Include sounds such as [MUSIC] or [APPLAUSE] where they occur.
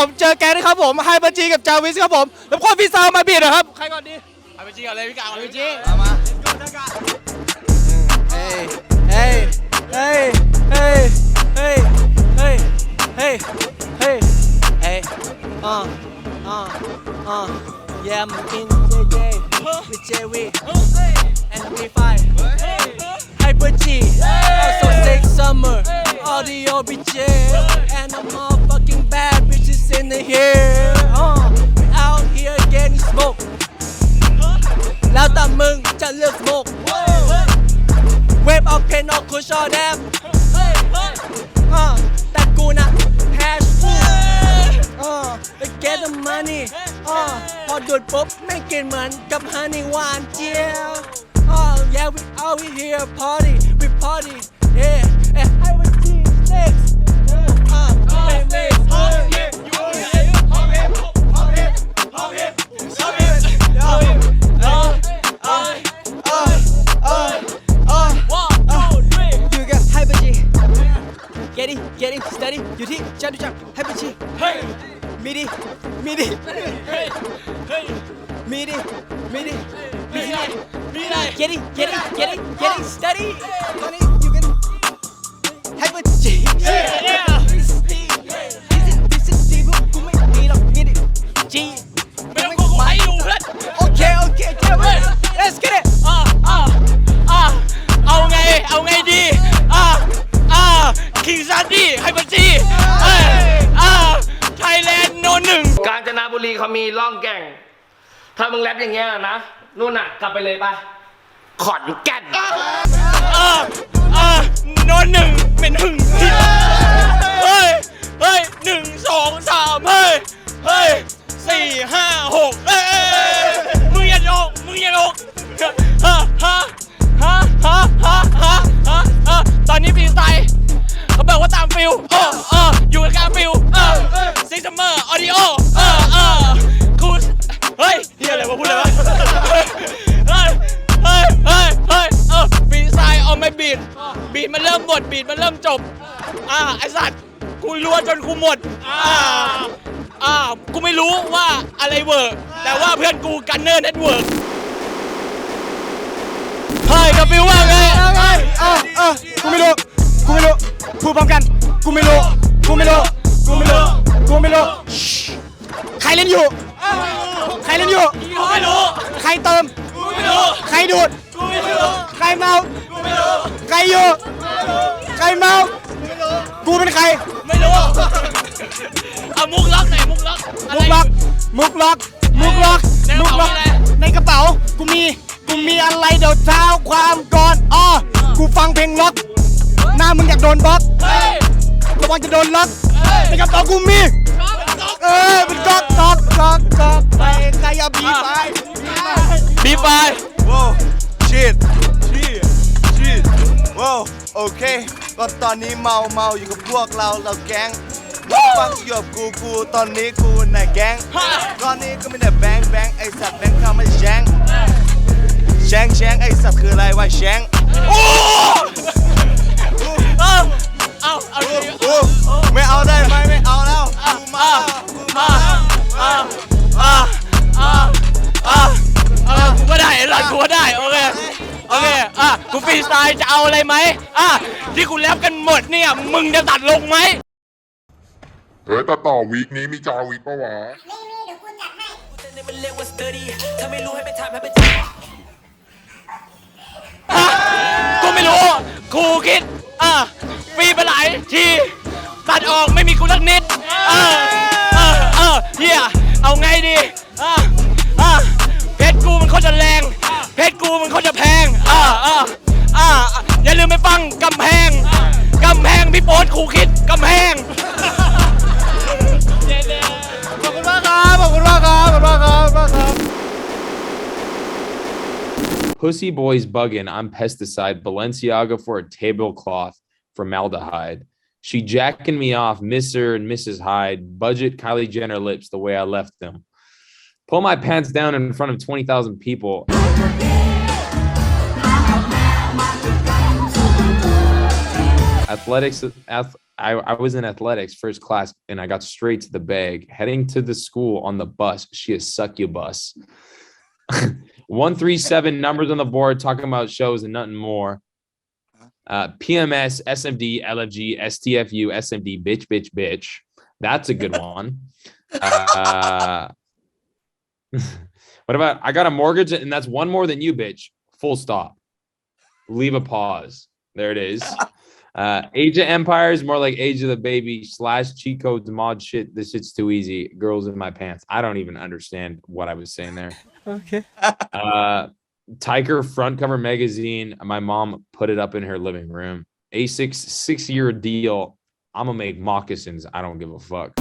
นี่ครับผมเจอแกนะครับผมไฮบัญจีกับจาวิสครับผมแล้วคนพี่ซาวมาบีดนะครับใครก่อนดีไอพีจีก่อนเลยพี่กาวไอพีจีเฮ้ยเฮ้ยเฮ้ยเฮ้ยเฮ้ยเฮ้ยเฮ้ยเฮ้ยเฮ้ยอ่าอ่าอ่า yeah I'm in JJ with JV and V5 Hyper G also take summer audio BJ and the money อ่าพอดูดปุ๊บไม่งกินเหมือนกับฮันนี่หวานเจียวอ่า yeah we out we here party we party yeah and I will มีดิ เฮ้ย เฮ้ย มีดิ มีดิ มีดิ มีดิ get it get it get it get it steady. Honey you can have a yeah this is this is ที่พวกกูไม่มีหรอก get it G ไม่ต้องกูกูให้อยู่เพื่อน okay okay. Get let's get it. อ่าอ่าอ่าเอาไง เอาไงดี อ่าอ่าคิงซันดี้ให้มันดี ญจนาบุรีเขามีล่องแก่ง ถ้ามึงแรปอย่างเงี้ยนะนู่นน่ะ กลับไปเลยไปขอนแก่นเออเออนอนหนึ่งเป็นหึงที่เฮ้ยเฮ้ยหนึ่งสองสามเฮ้ยเฮ้ยสี่ห้าหกเฮ้ยมึงอย่าลงมึงอย่าลงฮะฮะฮะฮะฮะฮะฮะตอนนี้ปีนไตเขาบอกว่าตามฟิลเอออยู่กับการฟิลเออซิกเมอร์ออดิโอ เออกูเฮ้ยเฮียอะไรวะพูดอะไรวะเฮ้ยเฮ้ยเฮ้ยเฮ้ยเออฟรีสไตล์เอาไม่บีดบีดมันเริ่มหมดบีดมันเริ่มจบอ่าไอสัตว์กูรัวจนกูหมดอ่าอ่ากูไม่รู้ว่าอะไรเวิร์กแต่ว่าเพื่อนกูกันเนอร์เน็ตเวิร์กเฮ้ยกับฟิลว่าไงไงเออเออกูไม่รู้กูไม่รู้พูดพร้อมกันกูไม่รู้กูไม่รู้กูไม่รู้กูไม่รู้ เล่นอยู่ ใครเล่นอยู่ กูไม่รู้ ใครเติม กูไม่รู้ ใครดูด กูไม่รู้ ใครเมา กูไม่รู้ ใครอยู่ ใครเมา กูเป็นใคร ไม่รู้เอามุกล็อกไหนอยมุกล็อกอะมุไร กล็อก มุกล็อก มุกล็อก ในกระมุกเป๋าล็อกมีอะไร ในกระเป๋า กูมี กูมีอะไรเดี๋ยวเท้าความก่อนอ้อกูฟังเพลงล็อก หน้ามึงอยากโดนบล็อกเฮ้ยระวังจะโดนล็อกเฮ้ยในกระเป๋ากูมีล็อกล็อก เออเป็นก๊อกก๊อกก๊อกก๊อกไปใครเอาบีไปบีไฟว้าวชิดชิดชิดว้าวโอเคก็ตอนนี้เมาเมาอยู่กับพวกเราเราแก๊งฟังอยู่กับกูกูตอนนี้กูน่ะแก๊งตอนนี้ก็ไม่ได้แบงค์แบงค์ไอสัตว์แบงค์ทำให้แชงแชงแชงไอสัตว์คืออะไรวะแชงโอ้เอาเอาเอาดิโอ้ไม่เอาได้ไหม รีสไตล์จะเอาอะไรไหมอะที่กูแลบกันหมดเนี่ย มึงจะตัดลงไหมเฮ้ยแต่ต่อวีคนี้มีจาวีคปะวะอะกูไม่รู้ครูคิดอะฟรีไปหลายทีตัดออกไม่มีกูสักนิดเออเออเออเฮียเอาไงดีอะอะเพชรกูมันเขาจะแรง Pussy boys bugging. I'm pesticide. Balenciaga for a tablecloth. Formaldehyde. She jacking me off. Mr. and Mrs. Hyde. Budget Kylie Jenner lips the way I left them. Pull my pants down in front of 20,000 people. Athletics. Ath- I, I was in athletics first class and I got straight to the bag. Heading to the school on the bus, she is succubus. [LAUGHS] 137 numbers on the board talking about shows and nothing more. Uh, PMS, SMD, LFG, STFU, SMD, bitch, bitch, bitch. That's a good one. [LAUGHS] Uh, [LAUGHS] what about I got a mortgage and that's one more than you, bitch. Full stop. Leave a pause. There it is. [LAUGHS] Uh, Age of Empires, more like Age of the Baby slash cheat codes mod shit. This shit's too easy. Girls in my pants. I don't even understand what I was saying there. [LAUGHS] Okay. Uh, Tiger front cover magazine. My mom put it up in her living room. A6 six year deal. I'm gonna make moccasins. I don't give a fuck.